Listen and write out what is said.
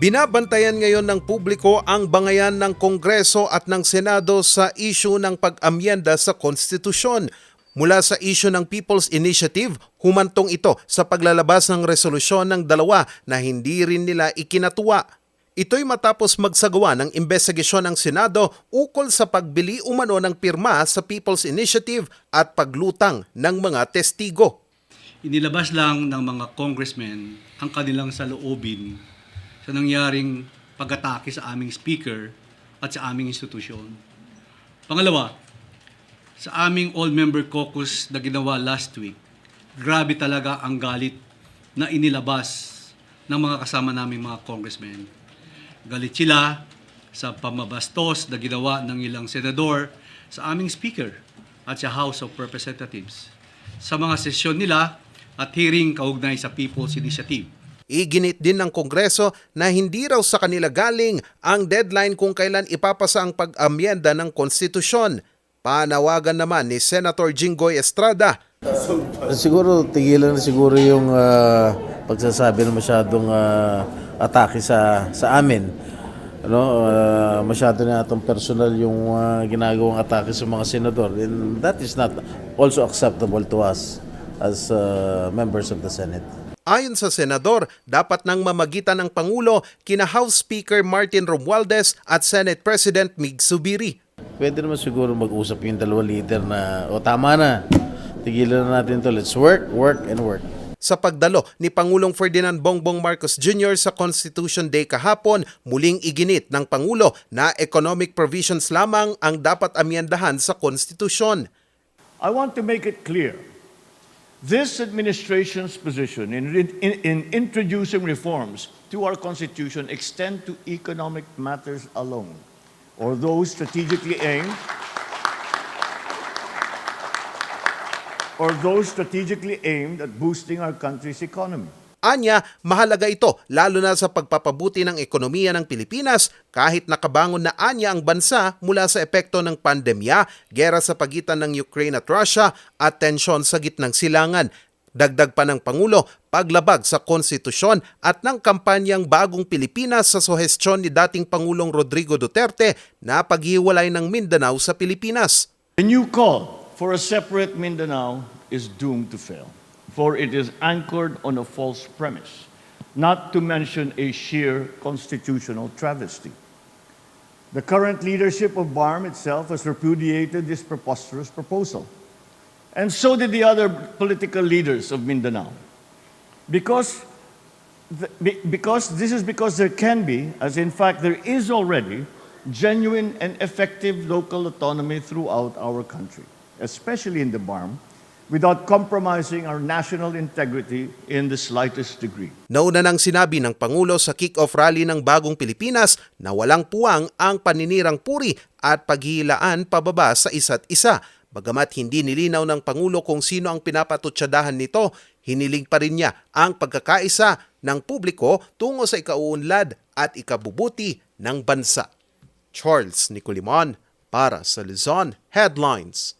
Binabantayan ngayon ng publiko ang bangayan ng Kongreso at ng Senado sa isyu ng pag-amyenda sa konstitusyon. Mula sa isyu ng People's Initiative, humantong ito sa paglalabas ng resolusyon ng dalawa na hindi rin nila ikinatuwa. Ito'y matapos magsagawa ng investigasyon ng Senado ukol sa pagbili umano ng pirma sa People's Initiative at paglutang ng mga testigo. inilabas lang ng mga congressmen ang kanilang saloobin sa nangyaring pag-atake sa aming speaker at sa aming institusyon. Pangalawa, sa aming all-member caucus na ginawa last week, grabe talaga ang galit na inilabas ng mga kasama naming mga congressmen. Galit sila sa pamabastos na ginawa ng ilang senador sa aming speaker at sa House of Representatives sa mga sesyon nila at hearing kaugnay sa People's Initiative. Iginit din ng Kongreso na hindi raw sa kanila galing ang deadline kung kailan ipapasa ang pag-amyenda ng konstitusyon. Panawagan naman ni Senator Jinggoy Estrada Siguro tigilan na siguro yung ah, pagsasabi na masyadong ah, atake sa sa amin. Ano, ah, masyado na atong personal yung ah, ginagawang atake sa mga senador. And that is not also acceptable to us as ah, members of the Senate. Ayon sa senador, dapat nang mamagitan ng Pangulo kina House Speaker Martin Romualdez at Senate President Mig Subiri. Pwede naman siguro mag-usap yung dalawa leader na, o tama na, tigilan na natin to. Let's work, work, and work. Sa pagdalo ni Pangulong Ferdinand Bongbong Marcos Jr. sa Constitution Day kahapon, muling iginit ng Pangulo na economic provisions lamang ang dapat amyendahan sa konstitusyon. I want to make it clear. This administration's position in, in, in introducing reforms to our Constitution extend to economic matters alone, or those strategically aimed or those strategically aimed at boosting our country's economy. Anya, mahalaga ito lalo na sa pagpapabuti ng ekonomiya ng Pilipinas kahit nakabangon na anya ang bansa mula sa epekto ng pandemya, gera sa pagitan ng Ukraine at Russia at tensyon sa gitnang silangan. Dagdag pa ng Pangulo, paglabag sa konstitusyon at ng kampanyang Bagong Pilipinas sa suhestyon ni dating Pangulong Rodrigo Duterte na paghiwalay ng Mindanao sa Pilipinas. The new call for a separate Mindanao is doomed to fail, for it is anchored on a false premise, not to mention a sheer constitutional travesty. The current leadership of BARM itself has repudiated this preposterous proposal. And so did the other political leaders of Mindanao. Because, the, because this is because there can be, as in fact there is already, genuine and effective local autonomy throughout our country, especially in the BARM, without compromising our national integrity in the slightest degree. Nauna nang sinabi ng Pangulo sa kick-off rally ng Bagong Pilipinas na walang puwang ang paninirang puri at paghihilaan pababa sa isa't isa. Bagamat hindi nilinaw ng Pangulo kung sino ang pinapatutsadahan nito, hiniling pa rin niya ang pagkakaisa ng publiko tungo sa ikauunlad at ikabubuti ng bansa. Charles Nicolimon para sa Luzon Headlines.